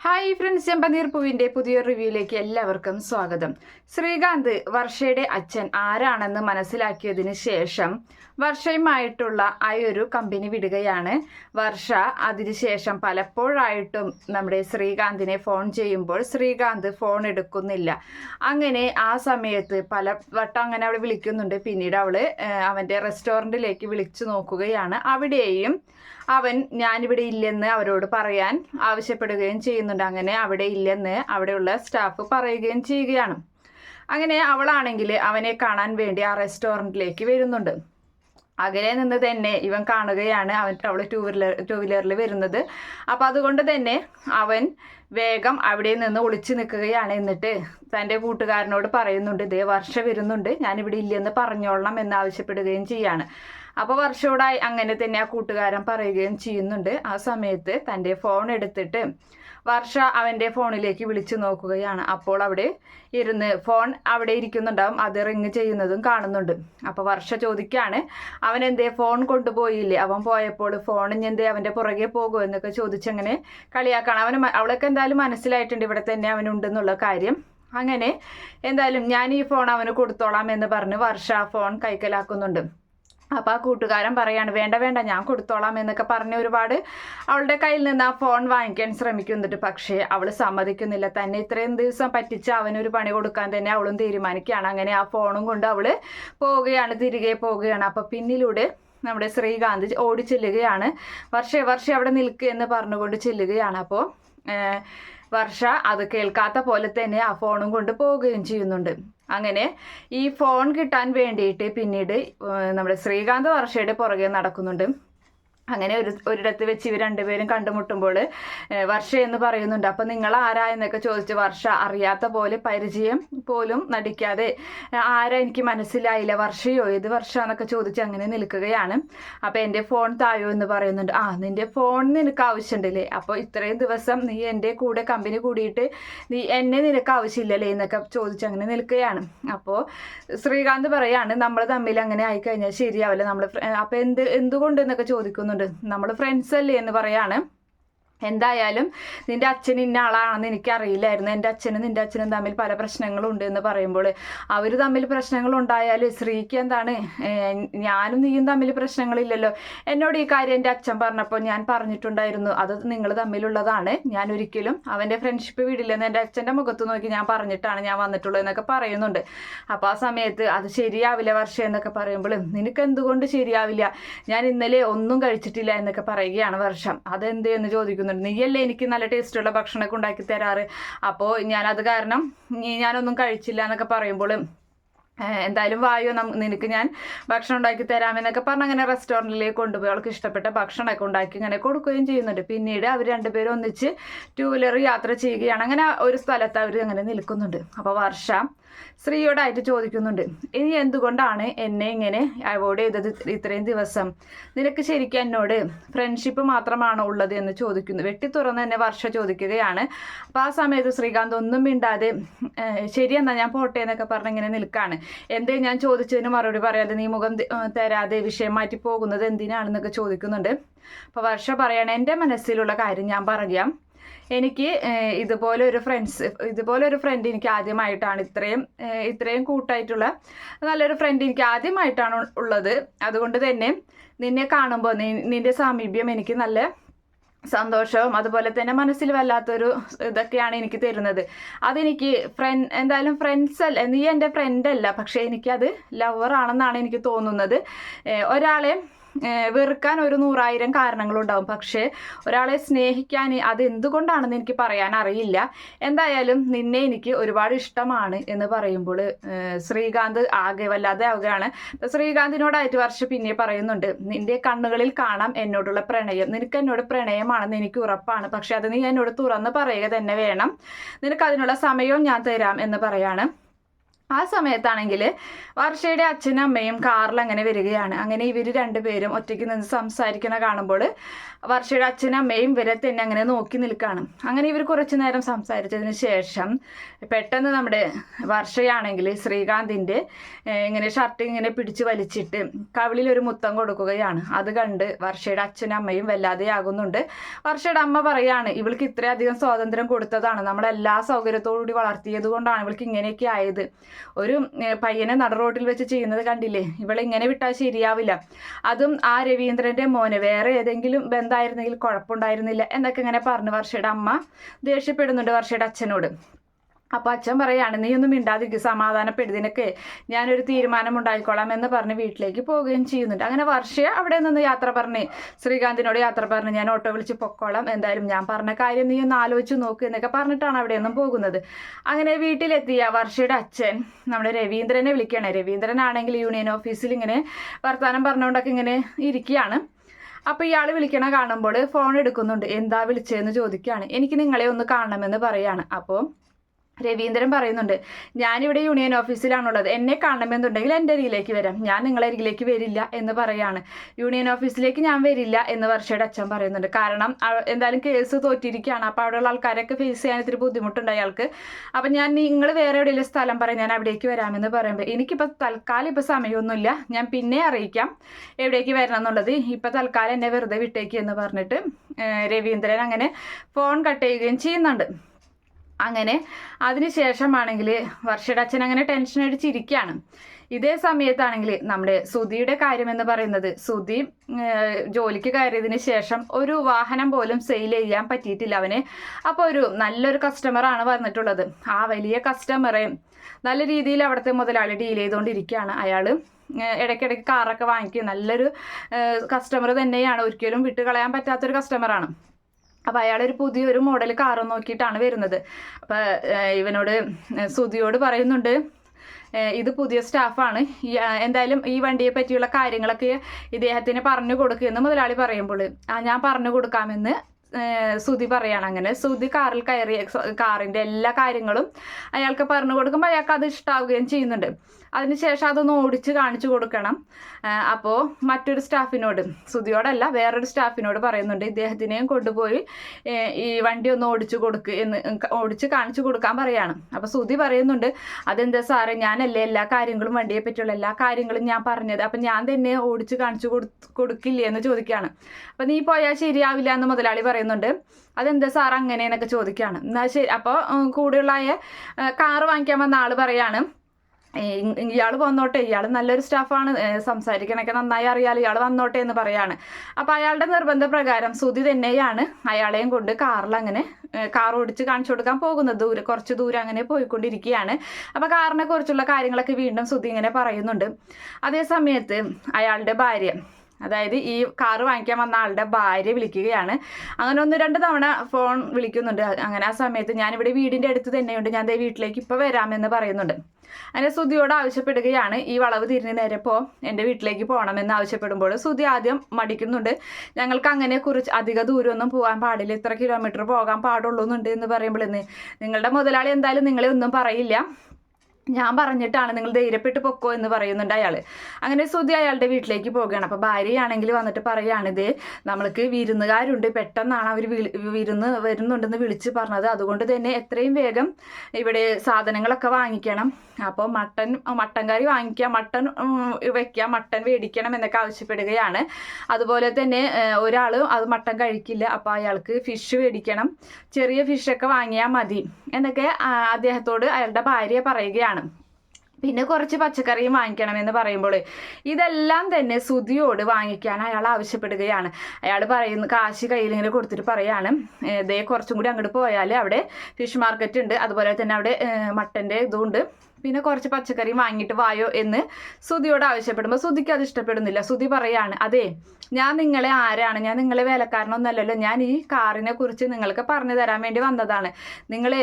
Hi friends ചെമ്പനീർ പൂവിന്റെ പുതിയ റിവ്യൂയിലേക്ക് എല്ലാവർക്കും സ്വാഗതം. ശ്രീകാന്ത് വർഷയുടെ അച്ഛൻ ആരാണെന്ന് മനസ്സിലാക്കിയതിന് ശേഷം വർഷയുമായിട്ടുള്ള ആ ഒരു കമ്പനി വിടുകയാണ്. വർഷ അതിനുശേഷം പലപ്പോഴായിട്ടും നമ്മുടെ ശ്രീകാന്തിനെ ഫോൺ ചെയ്യുമ്പോൾ ശ്രീകാന്ത് ഫോൺ എടുക്കുന്നില്ല. അങ്ങനെ ആ സമയത്ത് പല വട്ടം അങ്ങനെ അവൾ വിളിക്കുന്നുണ്ട്. പിന്നീട് അവൾ അവന്റെ റെസ്റ്റോറന്റിലേക്ക് വിളിച്ചു നോക്കുകയാണ്. അവിടെയും അവൻ ഞാനിവിടെ ഇല്ലെന്ന് അവരോട് പറയാൻ ആവശ്യപ്പെടുകയും ചെയ്യുന്നുണ്ട്. അങ്ങനെ അവിടെ ഇല്ലെന്ന് അവിടെയുള്ള സ്റ്റാഫ് പറയുകയും ചെയ്യുകയാണ്. അങ്ങനെ അവളാണെങ്കിൽ അവനെ കാണാൻ വേണ്ടി ആ റെസ്റ്റോറന്റിലേക്ക് വരുന്നുണ്ട്. അകലെ നിന്ന് തന്നെ ഇവൻ കാണുകയാണ് അവൻ അവൾ ടൂ വീലർ ടൂ വീലറിൽ വരുന്നത്. അപ്പം അതുകൊണ്ട് തന്നെ അവൻ വേഗം അവിടെ നിന്ന് ഒളിച്ചു നിൽക്കുകയാണ്. എന്നിട്ട് തന്റെ കൂട്ടുകാരനോട് പറയുന്നുണ്ട് ഇതേ വർഷം വരുന്നുണ്ട് ഞാനിവിടെ ഇല്ലെന്ന് പറഞ്ഞോളണം എന്ന് ആവശ്യപ്പെടുകയും ചെയ്യാണ്. അപ്പോൾ വർഷോടായി അങ്ങനെ തന്നെ ആ കൂട്ടുകാരൻ പറയുകയും ചെയ്യുന്നുണ്ട്. ആ സമയത്ത് തന്റെ ഫോൺ എടുത്തിട്ട് വർഷ അവന്റെ ഫോണിലേക്ക് വിളിച്ചു നോക്കുകയാണ്. അപ്പോൾ അവിടെ ഇരുന്ന് ഫോൺ അവിടെ ഇരിക്കുന്നുണ്ടാവും. അത് റിങ് ചെയ്യുന്നതും കാണുന്നുണ്ട്. അപ്പോൾ വർഷ ചോദിക്കുകയാണ് അവൻ എന്തേ ഫോൺ കൊണ്ടുപോയില്ലേ? അവൻ പോയപ്പോൾ ഫോൺ എന്തേ അവന്റെ പുറകെ പോകുമോ? എന്നൊക്കെ ചോദിച്ചങ്ങനെ കളിയാക്കാണ്. അവന് അവളൊക്കെ എന്തായാലും മനസ്സിലായിട്ടുണ്ട് ഇവിടെ തന്നെ അവനുണ്ടെന്നുള്ള കാര്യം. അങ്ങനെ എന്തായാലും ഞാൻ ഈ ഫോൺ അവന് കൊടുത്തോളാം എന്ന് പറഞ്ഞ് വർഷ ഫോൺ കൈക്കലാക്കുന്നുണ്ട്. അപ്പോൾ ആ കൂട്ടുകാരൻ പറയാണ് വേണ്ട വേണ്ട ഞാൻ കൊടുത്തോളാം എന്നൊക്കെ പറഞ്ഞ് ഒരുപാട് അവളുടെ കയ്യിൽ നിന്ന് ആ ഫോൺ വാങ്ങിക്കാൻ ശ്രമിക്കുന്നുണ്ട് പക്ഷേ അവൾ സമ്മതിക്കുന്നില്ല. തന്നെ ഇത്രയും ദിവസം പറ്റിച്ച് അവനൊരു പണി കൊടുക്കാൻ തന്നെ അവളും തീരുമാനിക്കുകയാണ്. അങ്ങനെ ആ ഫോണും കൊണ്ട് അവൾ പോവുകയാണ് തിരികെ പോവുകയാണ്. അപ്പോൾ പിന്നിലൂടെ നമ്മുടെ ശ്രീകാന്ത് ഓടി ചെല്ലുകയാണ്. വർഷേ വർഷേ അവിടെ നിൽക്കുക എന്ന് പറഞ്ഞുകൊണ്ട് ചെല്ലുകയാണ്. അപ്പോൾ വർഷ അത് കേൾക്കാത്ത പോലെ തന്നെ ആ ഫോണും കൊണ്ട് പോവുകയും ചെയ്യുന്നുണ്ട്. അങ്ങനെ ഈ ഫോൺ കിട്ടാൻ വേണ്ടിയിട്ട് പിന്നീട് നമ്മുടെ ശ്രീകാന്ത് വർഷയുടെ പുറകെ നടക്കുന്നുണ്ട്. അങ്ങനെ ഒരു ഒരിടത്ത് വെച്ച് ഇവർ രണ്ടുപേരും കണ്ടുമുട്ടുമ്പോൾ വർഷ എന്ന് പറയുന്നുണ്ട്. അപ്പം നിങ്ങൾ ആരാ എന്നൊക്കെ ചോദിച്ച് വർഷ അറിയാത്ത പോലെ പരിചയം പോലും നടിക്കാതെ ആരാ എനിക്ക് മനസ്സിലായില്ല വർഷയോ ഏത് വർഷ എന്നൊക്കെ ചോദിച്ച് അങ്ങനെ നിൽക്കുകയാണ്. അപ്പം എന്റെ ഫോൺ തായോ എന്ന് പറയുന്നുണ്ട്. ആ നിന്റെ ഫോൺ നിനക്ക് ആവശ്യമുണ്ടല്ലേ? അപ്പോൾ ഇത്രയും ദിവസം നീ എന്റെ കൂടെ കമ്പനി കൂടിയിട്ട് നീ എന്നെ നിനക്ക് ആവശ്യമില്ലല്ലേ എന്നൊക്കെ ചോദിച്ച് അങ്ങനെ നിൽക്കുകയാണ്. അപ്പോൾ ശ്രീകാന്ത് പറയാണ് നമ്മൾ തമ്മിൽ അങ്ങനെ ആയിക്കഴിഞ്ഞാൽ ശരിയാവില്ല. നമ്മൾ അപ്പോൾ എന്ത് എന്തുകൊണ്ട്? എന്നൊക്കെ ചോദിക്കുന്നുണ്ട്. നമ്മൾ ഫ്രണ്ട്സ് അല്ലേ എന്ന് പറയാണ്. എന്തായാലും നിന്റെ അച്ഛൻ ഇന്ന ആളാണെന്ന് എനിക്കറിയില്ലായിരുന്നു. എന്റെ അച്ഛനും നിന്റെ അച്ഛനും തമ്മിൽ പല പ്രശ്നങ്ങളും ഉണ്ട് എന്ന് പറയുമ്പോൾ അവർ തമ്മിൽ പ്രശ്നങ്ങൾ ഉണ്ടായാൽ സ്ത്രീക്ക് എന്താണ്? ഞാനും നീയും തമ്മിൽ പ്രശ്നങ്ങളില്ലല്ലോ. എന്നോട് ഈ കാര്യം എന്റെ അച്ഛൻ പറഞ്ഞപ്പോൾ ഞാൻ പറഞ്ഞിട്ടുണ്ടായിരുന്നു. അത് നിങ്ങൾ തമ്മിലുള്ളതാണ്. ഞാൻ ഒരിക്കലും അവന്റെ ഫ്രണ്ട്ഷിപ്പ് വിടില്ലെന്ന് എന്റെ അച്ഛന്റെ മുഖത്ത് നോക്കി ഞാൻ പറഞ്ഞിട്ടാണ് ഞാൻ വന്നിട്ടുള്ളത് എന്നൊക്കെ പറയുന്നുണ്ട്. അപ്പോൾ ആ സമയത്ത് അത് ശരിയാവില്ല വർഷം എന്നൊക്കെ പറയുമ്പോൾ നിനക്ക് എന്തുകൊണ്ട് ശരിയാവില്ല? ഞാൻ ഇന്നലെ ഒന്നും കഴിച്ചിട്ടില്ല എന്നൊക്കെ പറയുകയാണ് വർഷം. അതെന്ത് എന്ന് ചോദിക്കുന്നുണ്ട് നീയല്ലേ എനിക്ക് നല്ല ടേസ്റ്റുള്ള ഭക്ഷണമൊക്കെ ഉണ്ടാക്കി തരാറ്? അപ്പോൾ ഞാനത് കാരണം ഞാനൊന്നും കഴിച്ചില്ല എന്നൊക്കെ പറയുമ്പോൾ എന്തായാലും വായു നിനക്ക് ഞാൻ ഭക്ഷണം ഉണ്ടാക്കി തരാമെന്നൊക്കെ പറഞ്ഞ് അങ്ങനെ റെസ്റ്റോറന്റിലേക്ക് കൊണ്ടുപോയി അവൾക്ക് ഇഷ്ടപ്പെട്ട ഭക്ഷണമൊക്കെ ഉണ്ടാക്കി ഇങ്ങനെ കൊടുക്കുകയും ചെയ്യുന്നുണ്ട്. പിന്നീട് അവർ രണ്ടുപേരും ഒന്നിച്ച് ടൂ വീലർ യാത്ര ചെയ്യുകയാണ്. അങ്ങനെ ഒരു സ്ഥലത്ത് അവർ അങ്ങനെ നിൽക്കുന്നുണ്ട്. അപ്പോൾ വർഷ ശ്രീയോടായിട്ട് ചോദിക്കുന്നുണ്ട്. ഇനി എന്തുകൊണ്ടാണ് എന്നെ ഇങ്ങനെ അവോയ്ഡ് ചെയ്തത് ഇത്രയും ദിവസം? നിനക്ക് ശരിക്കും എന്നോട് ഫ്രണ്ട്ഷിപ്പ് മാത്രമാണോ ഉള്ളത്? എന്ന് ചോദിക്കുന്നു. വെട്ടി തുറന്ന് എന്നെ വർഷ ചോദിക്കുകയാണ്. അപ്പോൾ ആ സമയത്ത് ശ്രീകാന്ത് ഒന്നും മിണ്ടാതെ ശരിയെന്നാ ഞാൻ പോട്ടെ എന്നൊക്കെ പറഞ്ഞ് ഇങ്ങനെ നിൽക്കാണ്. എന്തേ ഞാൻ ചോദിച്ചതിന് മറുപടി പറയാതെ നീ മുഖം തരാതെ വിഷയം മാറ്റി പോകുന്നത് എന്തിനാണെന്നൊക്കെ ചോദിക്കുന്നുണ്ട്. അപ്പോൾ വർഷ പറയണ എന്റെ മനസ്സിലുള്ള കാര്യം ഞാൻ പറയാം. എനിക്ക് ഇതുപോലെ ഒരു ഫ്രണ്ട്സ് ഇതുപോലെ ഒരു ഫ്രണ്ട് എനിക്ക് ആദ്യമായിട്ടാണ് ഇത്രയും ഇത്രയും കൂട്ടായിട്ടുള്ള നല്ലൊരു ഫ്രണ്ട് എനിക്ക് ആദ്യമായിട്ടാണ് ഉള്ളത്. അതുകൊണ്ട് തന്നെ നിന്നെ കാണുമ്പോൾ നിന്റെ സാമീപ്യം എനിക്ക് നല്ല സന്തോഷവും അതുപോലെ തന്നെ മനസ്സിൽ വല്ലാത്തൊരു ഇതൊക്കെയാണ് എനിക്ക് തരുന്നത്. അതെനിക്ക് ഫ്രണ്ട് എന്തായാലും ഫ്രണ്ട്സ് അല്ല നീ എന്റെ ഫ്രണ്ട് അല്ല പക്ഷേ എനിക്കത് ലവർ ആണെന്നാണ് എനിക്ക് തോന്നുന്നത്. ഒരാളെ വെറുക്കാൻ ഒരു നൂറായിരം കാരണങ്ങളുണ്ടാവും. പക്ഷേ ഒരാളെ സ്നേഹിക്കാൻ അത് എന്തുകൊണ്ടാണെന്ന് എനിക്ക് പറയാൻ അറിയില്ല. എന്തായാലും നിന്നെ എനിക്ക് ഒരുപാട് ഇഷ്ടമാണ് എന്ന് പറയുമ്പോൾ ശ്രീകാന്ത് ആകെ വല്ലാതെ ആവുകയാണ്. ശ്രീകാന്തിനോടായിട്ട് വർഷം പിന്നെ പറയുന്നുണ്ട് നിന്റെ കണ്ണുകളിൽ കാണാം എന്നോടുള്ള പ്രണയം. നിനക്ക് എന്നോട് പ്രണയമാണെന്ന് എനിക്ക് ഉറപ്പാണ്. പക്ഷെ അത് നീ എന്നോട് തുറന്ന് പറയുക തന്നെ വേണം. നിനക്ക് അതിനുള്ള സമയവും ഞാൻ തരാം എന്ന് പറയാണ്. ആ സമയത്താണെങ്കിൽ വർഷയുടെ അച്ഛനും അമ്മയും കാറിൽ അങ്ങനെ വരികയാണ്. അങ്ങനെ ഇവർ രണ്ടുപേരും ഒറ്റയ്ക്ക് നിന്ന് സംസാരിക്കണ കാണുമ്പോൾ വർഷയുടെ അച്ഛനും അമ്മയും ഇവരെ തന്നെ അങ്ങനെ നോക്കി നിൽക്കുകയാണ് അങ്ങനെ ഇവർ കുറച്ചു നേരം സംസാരിച്ചതിന് ശേഷം പെട്ടെന്ന് നമ്മുടെ വർഷയാണെങ്കിൽ ശ്രീകാന്തിന്റെ ഇങ്ങനെ ഷർട്ട് ഇങ്ങനെ പിടിച്ച് വലിച്ചിട്ട് കവിളിൽ ഒരു മുത്തം കൊടുക്കുകയാണ്. അത് കണ്ട് വർഷയുടെ അച്ഛനും അമ്മയും വല്ലാതെയാകുന്നുണ്ട്. വർഷയുടെ അമ്മ പറയാണ് ഇവൾക്ക് ഇത്രയധികം സ്വാതന്ത്ര്യം കൊടുത്തതാണ്. നമ്മളെല്ലാ സൗകര്യത്തോടുകൂടി വളർത്തിയത് കൊണ്ടാണ് ഇവൾക്ക് ഇങ്ങനെയൊക്കെ ആയത്. ഒരു പയ്യനെ റോഡിൽ വെച്ച് ചെയ്യുന്നത് കണ്ടില്ലേ? ഇവളെ ഇങ്ങനെ വിട്ടാൽ ശരിയാവില്ല. അതും ആ രവീന്ദ്രന്റെ മോന്. വേറെ ഏതെങ്കിലും ബന്ധമായിരുന്നെങ്കിൽ കുഴപ്പമുണ്ടായിരുന്നില്ല എന്നൊക്കെ ഇങ്ങനെ പറഞ്ഞു വർഷയുടെ അമ്മ ദേഷ്യപ്പെടുന്നുണ്ട് വർഷയുടെ അച്ഛനോട്. അപ്പോൾ അച്ഛൻ പറയാണ് നീ ഒന്നും മിണ്ടാതിരിക്കും സമാധാനപ്പെടുന്നതിനൊക്കെ ഞാനൊരു തീരുമാനം ഉണ്ടായിക്കോളാം എന്ന് പറഞ്ഞ് വീട്ടിലേക്ക് പോവുകയും ചെയ്യുന്നുണ്ട്. അങ്ങനെ വർഷ അവിടെ നിന്ന് യാത്ര പറഞ്ഞ് ശ്രീകാന്തിനോട് യാത്ര പറഞ്ഞ് ഞാൻ ഓട്ടോ വിളിച്ച് പൊക്കോളാം എന്തായാലും ഞാൻ പറഞ്ഞ കാര്യം നീ ഒന്ന് ആലോചിച്ച് നോക്ക് എന്നൊക്കെ പറഞ്ഞിട്ടാണ് അവിടെ നിന്നും പോകുന്നത്. അങ്ങനെ വീട്ടിലെത്തിയ വർഷയുടെ അച്ഛൻ നമ്മുടെ രവീന്ദ്രനെ വിളിക്കുകയാണ്. രവീന്ദ്രനാണെങ്കിൽ യൂണിയൻ ഓഫീസിൽ ഇങ്ങനെ വർത്തമാനം പറഞ്ഞുകൊണ്ടൊക്കെ ഇങ്ങനെ ഇരിക്കുകയാണ്. അപ്പോൾ ഇയാൾ വിളിക്കണ കാണുമ്പോൾ ഫോൺ എടുക്കുന്നുണ്ട്. എന്താ വിളിച്ചതെന്ന് ചോദിക്കുകയാണ്. എനിക്ക് നിങ്ങളെ ഒന്ന് കാണണമെന്ന് പറയാണ്. അപ്പോൾ രവീന്ദ്രൻ പറയുന്നുണ്ട് ഞാനിവിടെ യൂണിയൻ ഓഫീസിലാണുള്ളത്. എന്നെ കാണണമെന്നുണ്ടെങ്കിൽ എന്റെ അരികിലേക്ക് വരാം. ഞാൻ നിങ്ങളെ അരികിലേക്ക് വരില്ല എന്ന് പറയാണ്. യൂണിയൻ ഓഫീസിലേക്ക് ഞാൻ വരില്ല എന്ന് വർഷയുടെ അച്ഛൻ പറയുന്നുണ്ട്. കാരണം എന്തായാലും കേസ് തോറ്റിരിക്കുകയാണ്. അപ്പോൾ അവിടെയുള്ള ആൾക്കാരൊക്കെ ഫേസ് ചെയ്യാൻ ഇത്തിരി ബുദ്ധിമുട്ടുണ്ട് അയാൾക്ക് അപ്പം ഞാൻ നിങ്ങൾ വേറെ എവിടെയെങ്കിലും സ്ഥലം പറയാം. ഞാൻ അവിടേക്ക് വരാമെന്ന് പറയുമ്പോൾ എനിക്കിപ്പോൾ തൽക്കാലം ഇപ്പോൾ സമയമൊന്നുമില്ല. ഞാൻ പിന്നെ അറിയിക്കാം എവിടേക്ക് വരണം എന്നുള്ളത്. ഇപ്പോൾ തൽക്കാലം എന്നെ വെറുതെ വിട്ടേക്ക് എന്ന് പറഞ്ഞിട്ട് രവീന്ദ്രൻ അങ്ങനെ ഫോൺ കട്ട് ചെയ്യുകയും ചെയ്യുന്നുണ്ട്. അങ്ങനെ അതിനുശേഷമാണെങ്കിൽ വർഷയുടെ അച്ഛൻ അങ്ങനെ ടെൻഷൻ അടിച്ചിരിക്കുകയാണ് ഇതേ സമയത്താണെങ്കിൽ നമ്മുടെ സുധിയുടെ കാര്യം എന്ന് പറയുന്നത് സുധി ജോലിക്ക് കയറിയതിന് ശേഷം ഒരു വാഹനം പോലും സെയിൽ ചെയ്യാൻ പറ്റിയിട്ടില്ല അവന്. അപ്പോൾ ഒരു നല്ലൊരു കസ്റ്റമറാണ് വന്നിട്ടുള്ളത്. ആ വലിയ കസ്റ്റമറെ നല്ല രീതിയിൽ അവിടുത്തെ മുതലാളി ഡീൽ ചെയ്തുകൊണ്ടിരിക്കുകയാണ് അയാൾ ഇടയ്ക്കിടയ്ക്ക് കാറൊക്കെ വാങ്ങിക്കും. നല്ലൊരു കസ്റ്റമർ തന്നെയാണ്. ഒരിക്കലും വിട്ടുകളയാൻ പറ്റാത്തൊരു കസ്റ്റമറാണ് അപ്പോൾ അയാളൊരു പുതിയൊരു മോഡൽ കാറ് നോക്കിയിട്ടാണ് വരുന്നത്. അപ്പോൾ ഇവനോട് സുതിയോട് പറയുന്നുണ്ട് ഇത് പുതിയ സ്റ്റാഫാണ്. എന്തായാലും ഈ വണ്ടിയെ പറ്റിയുള്ള കാര്യങ്ങളൊക്കെ ഇദ്ദേഹത്തിന് പറഞ്ഞു കൊടുക്കുമെന്ന് മുതലാളി പറയുമ്പോൾ ആ ഞാൻ പറഞ്ഞു കൊടുക്കാമെന്ന് സുതി പറയാണ് അങ്ങനെ. സുതി കാറിൽ കയറി എക്സ- കാറിന്റെ എല്ലാ കാര്യങ്ങളും അയാൾക്ക് പറഞ്ഞു കൊടുക്കുമ്പോൾ അയാൾക്ക് അത് ഇഷ്ടാവുകയും ചെയ്യുന്നുണ്ട്. അതിനുശേഷം അതൊന്ന് ഓടിച്ച് കാണിച്ചു കൊടുക്കണം. അപ്പോൾ മറ്റൊരു സ്റ്റാഫിനോട് സുതിയോടല്ല വേറൊരു സ്റ്റാഫിനോട് പറയുന്നുണ്ട് ഇദ്ദേഹത്തിനെയും കൊണ്ടുപോയി ഈ വണ്ടി ഒന്ന് ഓടിച്ചു കൊടുക്ക് എന്ന് ഓടിച്ച് കാണിച്ചു കൊടുക്കാൻ പറയാണ്. അപ്പോൾ സുതി പറയുന്നുണ്ട് അതെന്താ സാറേ ഞാനല്ലേ എല്ലാ കാര്യങ്ങളും വണ്ടിയെ പറ്റിയുള്ള എല്ലാ കാര്യങ്ങളും ഞാൻ പറഞ്ഞത് അപ്പം ഞാൻ തന്നെ ഓടിച്ച് കാണിച്ചു കൊടു കൊടുക്കില്ലേ എന്ന് ചോദിക്കുകയാണ് അപ്പം നീ പോയാൽ ശരിയാവില്ല എന്ന് മുതലാളി പറയുന്നുണ്ട് അതെന്താ സാർ അങ്ങനെ എന്നൊക്കെ ചോദിക്കുകയാണ് എന്നാൽ ശരി അപ്പോൾ കൂടെയുള്ള കാറ് വാങ്ങിക്കാൻ വന്ന ആൾ പറയാണ് ഇയാൾ വന്നോട്ടെ ഇയാൾ നല്ലൊരു സ്റ്റാഫാണ് സംസാരിക്കണൊക്കെ നന്നായി അറിയാലോ ഇയാൾ വന്നോട്ടെ എന്ന് പറയാണ്. അപ്പോൾ അയാളുടെ നിർബന്ധപ്രകാരം സുതി തന്നെയാണ് അയാളെയും കൊണ്ട് കാറിൽ അങ്ങനെ കാർ ഓടിച്ച് കാണിച്ചു കൊടുക്കാൻ പോകുന്നത്. ദൂരെ കുറച്ച് ദൂരം അങ്ങനെ പോയിക്കൊണ്ടിരിക്കുകയാണ്. അപ്പോൾ കാറിനെ കുറിച്ചുള്ള കാര്യങ്ങളൊക്കെ വീണ്ടും സുതി ഇങ്ങനെ പറയുന്നുണ്ട്. അതേ സമയത്ത് അയാളുടെ ഭാര്യ അതായത് ഈ കാറ് വാങ്ങിക്കാൻ വന്ന ആളുടെ ഭാര്യ വിളിക്കുകയാണ്. അങ്ങനെ ഒന്ന് രണ്ട് തവണ ഫോൺ വിളിക്കുന്നുണ്ട്. അങ്ങനെ ആ സമയത്ത് ഞാനിവിടെ വീടിന്റെ അടുത്ത് തന്നെയുണ്ട്. ഞാൻ വീട്ടിലേക്ക് ഇപ്പോൾ വരാമെന്ന് പറയുന്നുണ്ട്. അങ്ങനെ സുധിയോട് ആവശ്യപ്പെടുകയാണ്. ഈ വളവ് തിരിഞ്ഞ് നേരെ എന്റെ വീട്ടിലേക്ക് പോകണമെന്ന് ആവശ്യപ്പെടുമ്പോൾ സുധി ആദ്യം മടിക്കുന്നുണ്ട്. ഞങ്ങൾക്ക് അങ്ങനെ കുറിച്ച് അധിക ദൂരമൊന്നും പോകാൻ പാടില്ല. ഇത്ര കിലോമീറ്റർ പോകാൻ പാടുള്ളൂ എന്നുണ്ട് എന്ന് പറയുമ്പോൾ നിങ്ങളുടെ മുതലാളി എന്തായാലും നിങ്ങളെ ഒന്നും പറയില്ല. ഞാൻ പറഞ്ഞിട്ടാണ് നിങ്ങൾ ധൈര്യപ്പെട്ട് പൊക്കോ എന്ന് പറയുന്നുണ്ട് അയാൾ അങ്ങനെ സുധി അയാളുടെ വീട്ടിലേക്ക് പോവുകയാണ്. അപ്പോൾ ഭാര്യയാണെങ്കിൽ വന്നിട്ട് പറയുകയാണിത് നമ്മൾക്ക് വിരുന്നുകാരുണ്ട് പെട്ടെന്നാണ് അവർ വിരുന്ന് വരുന്നുണ്ടെന്ന് വിളിച്ച് പറഞ്ഞത്. അതുകൊണ്ട് തന്നെ എത്രയും വേഗം ഇവിടെ സാധനങ്ങളൊക്കെ വാങ്ങിക്കണം. അപ്പോൾ മട്ടൻ മട്ടൻ കറി വാങ്ങിക്കുക മട്ടൻ വെക്കുക മട്ടൻ മേടിക്കണം എന്നൊക്കെ ആവശ്യപ്പെടുകയാണ്. അതുപോലെ തന്നെ ഒരാൾ അത് മട്ടൻ കഴിക്കില്ല. അപ്പോൾ അയാൾക്ക് ഫിഷ് മേടിക്കണം ചെറിയ ഫിഷൊക്കെ വാങ്ങിയാൽ മതി. എന്നൊക്കെ അദ്ദേഹത്തോട് അയാളുടെ ഭാര്യ പറയുകയാണ്. പിന്നെ കുറച്ച് പച്ചക്കറിയും വാങ്ങിക്കണമെന്ന് പറയുമ്പോൾ ഇതെല്ലാം തന്നെ സുധിയോട് വാങ്ങിക്കാൻ അയാൾ ആവശ്യപ്പെടുകയാണ്. അയാൾ പറയുന്നു കാശ് കയ്യിൽ ഇങ്ങനെ കൊടുത്തിട്ട് പറയാണ് ഇതേ കുറച്ചും കൂടി അങ്ങോട്ട് പോയാൽ അവിടെ ഫിഷ് മാർക്കറ്റ് ഉണ്ട് അതുപോലെ തന്നെ അവിടെ മട്ടന്റെ ഇതുണ്ട്. പിന്നെ കുറച്ച് പച്ചക്കറി വാങ്ങിയിട്ട് വായോ എന്ന് സുധിയോട് ആവശ്യപ്പെടുമ്പോൾ സുധിക്ക് അത് ഇഷ്ടപ്പെടുന്നില്ല. സുധി പറയാണ് അതെ ഞാൻ നിങ്ങളെ ആരാണ്? ഞാൻ നിങ്ങളെ വേലക്കാരനൊന്നല്ലല്ലോ. ഞാൻ ഈ കാറിനെ കുറിച്ച് നിങ്ങൾക്ക് പറഞ്ഞു തരാൻ വേണ്ടി വന്നതാണ്. നിങ്ങൾ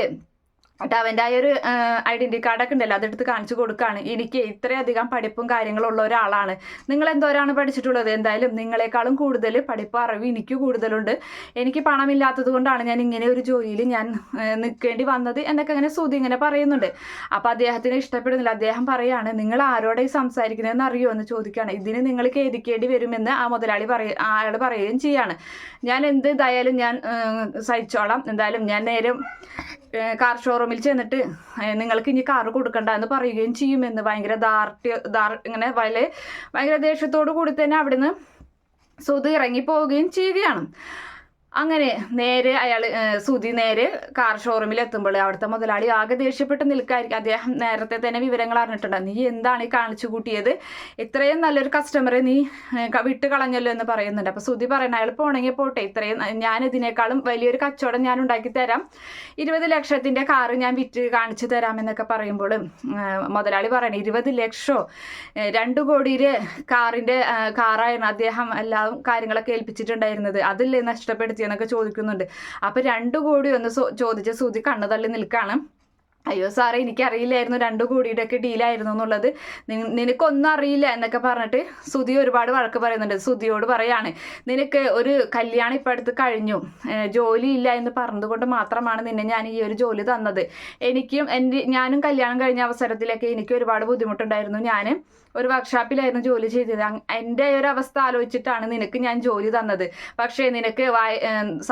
എന്നിട്ട് അവന്റെ ആ ഒരു ഐഡന്റി കാർഡൊക്കെ ഉണ്ടല്ലോ അതെടുത്ത് കാണിച്ചു കൊടുക്കുകയാണ് എനിക്ക് ഇത്രയധികം പഠിപ്പും കാര്യങ്ങളും ഉള്ള ഒരാളാണ്. നിങ്ങൾ എന്തോരാണ് പഠിച്ചിട്ടുള്ളത്? എന്തായാലും നിങ്ങളെക്കാളും കൂടുതൽ പഠിപ്പ് അറിവ് എനിക്ക് കൂടുതലുണ്ട്. എനിക്ക് പണമില്ലാത്തത് കൊണ്ടാണ് ഞാൻ ഇങ്ങനെ ഒരു ജോലിയിൽ ഞാൻ നിൽക്കേണ്ടി വന്നത് എന്നൊക്കെ അങ്ങനെ സുതി ഇങ്ങനെ പറയുന്നുണ്ട്. അപ്പോൾ അദ്ദേഹത്തിന് ഇഷ്ടപ്പെടുന്നില്ല. അദ്ദേഹം പറയാണ് നിങ്ങൾ ആരോടെ സംസാരിക്കുന്നതെന്ന് അറിയുമോ എന്ന് ചോദിക്കുകയാണ്. ഇതിന് നിങ്ങൾ ഖേദിക്കേണ്ടി വരുമെന്ന് ആ മുതലാളി പറയ അയാൾ പറയുകയും ചെയ്യാണ്. ഞാൻ എന്ത് ഇതായാലും ഞാൻ സഹിച്ചോളാം. എന്തായാലും ഞാൻ നേരെ കാർ ഷോറൂമിൽ ചെന്നിട്ട് നിങ്ങൾക്ക് ഇനി കാർ കൊടുക്കണ്ട എന്ന് പറയുകയും ചെയ്യുമെന്ന് ഭയങ്കര ദാർഢ്യ ദാർ ഇങ്ങനെ വളരെ ഭയങ്കര ദേഷ്യത്തോടു കൂടി തന്നെ അവിടുന്ന് സുധി ഇറങ്ങി പോവുകയും ചെയ്യുകയാണ്. അങ്ങനെ നേരെ അയാൾ സുതി നേരെ കാർ ഷോറൂമിൽ എത്തുമ്പോൾ അവിടുത്തെ മുതലാളി ആകെ ദേഷ്യപ്പെട്ട് നിൽക്കായിരിക്കും. അദ്ദേഹം നേരത്തെ തന്നെ വിവരങ്ങൾ അറിഞ്ഞിട്ടുണ്ട്. നീ എന്താണ് ഈ കാണിച്ചു കൂട്ടിയത്? ഇത്രയും നല്ലൊരു കസ്റ്റമറെ നീ വിട്ട് കളഞ്ഞല്ലോ എന്ന് പറയുന്നുണ്ട്. അപ്പോൾ സുതി പറയണ അയാൾ പോണെങ്കിൽ പോട്ടെ. ഇത്രയും ഞാൻ ഇതിനേക്കാളും വലിയൊരു കച്ചവടം ഞാൻ ഉണ്ടാക്കി തരാം. ഇരുപത് ലക്ഷത്തിന്റെ കാറ് ഞാൻ വിറ്റ് കാണിച്ചു തരാമെന്നൊക്കെ പറയുമ്പോൾ മുതലാളി പറയണേ ഇരുപത് ലക്ഷോ? ഏഹ്, രണ്ട് കോടിയുടെ കാറിന്റെ കാറായിരുന്നു അദ്ദേഹം എല്ലാ കാര്യങ്ങളൊക്കെ ഏൽപ്പിച്ചിട്ടുണ്ടായിരുന്നത്. അതില്ലേ നഷ്ടപ്പെടുത്തിയെന്നൊക്കെ ചോദിക്കുന്നുണ്ട്. അപ്പോൾ രണ്ട് കോടി ഒന്ന് ചോദിച്ച സൂചി കണ്ണു തള്ളി നിൽക്കുകയാണ് അയ്യോ സാറേ എനിക്കറിയില്ലായിരുന്നു രണ്ട് കോടിയുടെ ഒക്കെ ഡീലായിരുന്നു എന്നുള്ളത്. നിനക്കൊന്നും അറിയില്ല എന്നൊക്കെ പറഞ്ഞിട്ട് സുധി ഒരുപാട് വഴക്ക് പറയുന്നുണ്ട്. സുധിയോട് പറയാണ് നിനക്ക് ഒരു കല്യാണം ഇപ്പം അടുത്ത് കഴിഞ്ഞു. ഏഹ് ജോലി ഇല്ല എന്ന് പറഞ്ഞതുകൊണ്ട് മാത്രമാണ് നിന്നെ ഞാൻ ഈ ഒരു ജോലി തന്നത്. എനിക്കും എന്റെ ഞാനും കല്യാണം കഴിഞ്ഞ അവസരത്തിലൊക്കെ എനിക്ക് ഒരുപാട് ബുദ്ധിമുട്ടുണ്ടായിരുന്നു. ഞാൻ ഒരു വർക്ക്ഷോപ്പിലായിരുന്നു ജോലി ചെയ്തത്. എന്റെ ഒരു അവസ്ഥ ആലോചിച്ചിട്ടാണ് നിനക്ക് ഞാൻ ജോലി തന്നത്. പക്ഷേ നിനക്ക്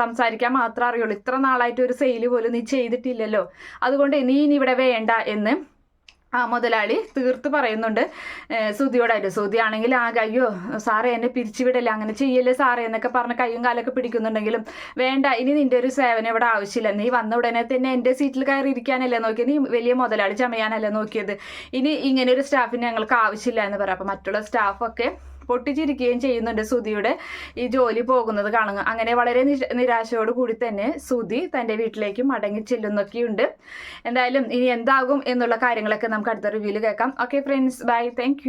സംസാരിക്കാൻ മാത്രമേ അറിയുള്ളൂ. ഇത്ര നാളായിട്ട് ഒരു സെയിൽ പോലും നീ ചെയ്തിട്ടില്ലല്ലോ. അതുകൊണ്ട് നീ ഇനി ഇവിടെ വേണ്ട എന്ന് ആ മുതലാളി തീർത്ത് പറയുന്നുണ്ട് സുതിയോടായിട്ട് സുതി ആണെങ്കിൽ ആകെ അയ്യോ സാറേ എന്നെ പിരിച്ചുവിടല്ലേ അങ്ങനെ ചെയ്യല്ലേ സാറേ എന്നൊക്കെ പറഞ്ഞ് കയ്യും കാലൊക്കെ പിടിക്കുന്നുണ്ടെങ്കിലും വേണ്ട ഇനി നിന്റെ ഒരു സേവനം ഇവിടെ ആവശ്യമില്ല നീ വന്ന ഉടനെ തന്നെ എന്റെ സീറ്റിൽ കയറി ഇരിക്കാനല്ലേ നോക്കിയത് നീ വലിയ മുതലാളി ചമയാനല്ലേ നോക്കിയത് ഇനി ഇങ്ങനെ ഒരു സ്റ്റാഫിന് ഞങ്ങൾക്ക് ആവശ്യമില്ല എന്ന് പറയാം. അപ്പം മറ്റുള്ള സ്റ്റാഫൊക്കെ പൊട്ടിച്ചിരിക്കുകയും ചെയ്യുന്നുണ്ട് സുധിയുടെ ഈ ജോലി പോകുന്നത് കാണുക. അങ്ങനെ വളരെ നിരാശയോട് കൂടി തന്നെ സുധി തന്റെ വീട്ടിലേക്ക് മടങ്ങി ചെല്ലുന്നൊക്കെയുണ്ട്. എന്തായാലും ഇനി എന്താകും എന്നുള്ള കാര്യങ്ങളൊക്കെ നമുക്ക് അടുത്ത റിവ്യൂവിൽ കേൾക്കാം. Okay friends bye thank